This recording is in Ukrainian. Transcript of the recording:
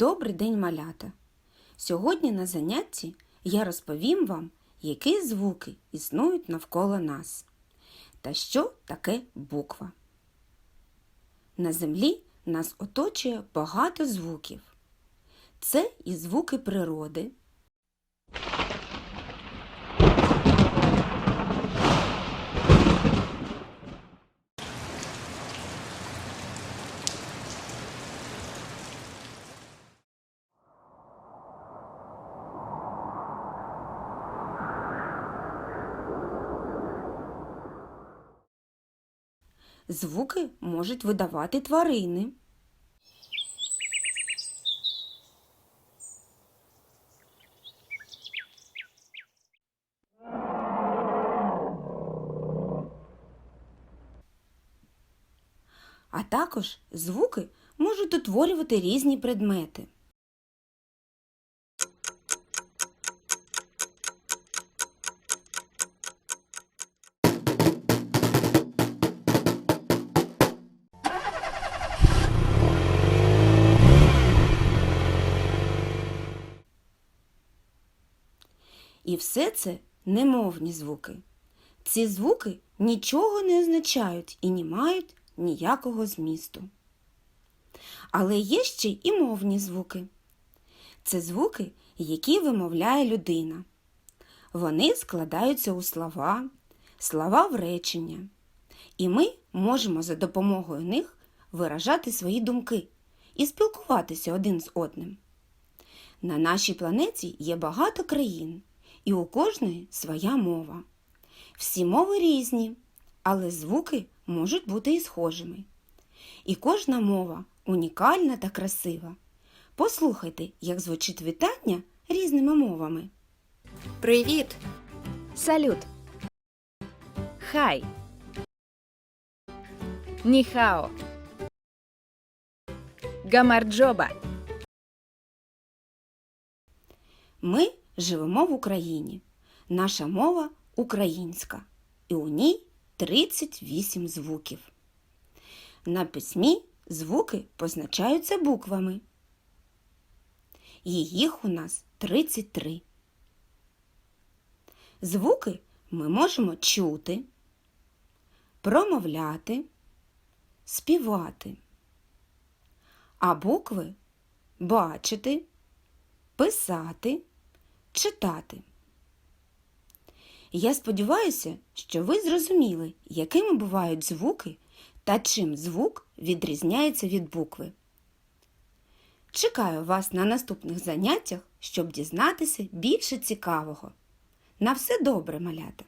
Добрий день, малята! Сьогодні на занятті я розповім вам, які звуки існують навколо нас та що таке буква. На землі нас оточує багато звуків. Це і звуки природи, звуки можуть видавати тварини. А також звуки можуть утворювати різні предмети. І все це немовні звуки. Ці звуки нічого не означають і не мають ніякого змісту. Але є ще й мовні звуки. Це звуки, які вимовляє людина. Вони складаються у слова, слова в речення. І ми можемо за допомогою них виражати свої думки і спілкуватися один з одним. На нашій планеті є багато країн, і у кожної своя мова. Всі мови різні, але звуки можуть бути і схожими. І кожна мова унікальна та красива. Послухайте, як звучить вітання різними мовами. Привіт! Салют. Хай. Ніхао. Гамарджоба. Ми живемо в Україні. Наша мова українська, і у ній 38 звуків. На письмі звуки позначаються буквами. І їх у нас 33. Звуки ми можемо чути, промовляти, співати, а букви бачити, писати, читати. Я сподіваюся, що ви зрозуміли, якими бувають звуки та чим звук відрізняється від букви. Чекаю вас на наступних заняттях, щоб дізнатися більше цікавого. На все добре, малята!